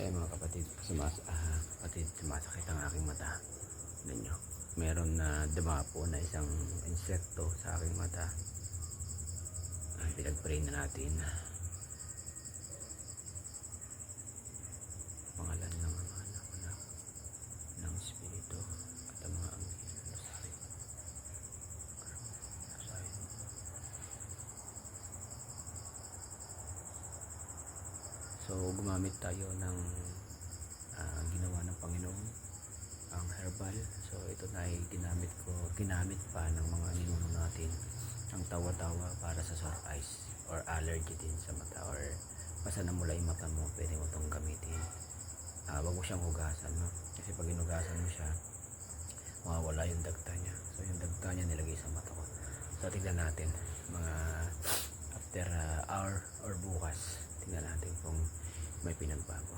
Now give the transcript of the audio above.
Eh mga kapatid, sumas, ah, kapatid, sumasakit ang aking mata. Tignan nyo. Meron na dumapo na isang insekto sa aking mata. Ay, pinag-pray na natin. So, gumamit tayo ng ah, ginawa ng Panginoon, ang herbal. So, ito na ay ginamit ko, ginamit pa ng mga ninuno natin, ang tawa-tawa para sa sore eyes or allergy din sa mata or basta namula yung mata mo, pwede mo itong gamitin. Ah, wag mo siyang hugasan, no? Kasi pag inugasan mo siya, mawawala yung dagta niya. So, yung dagta niya nilagay sa mata ko. So, tignan natin, mga after ah, hour or bukas, tingnan natin kung may pinagbago.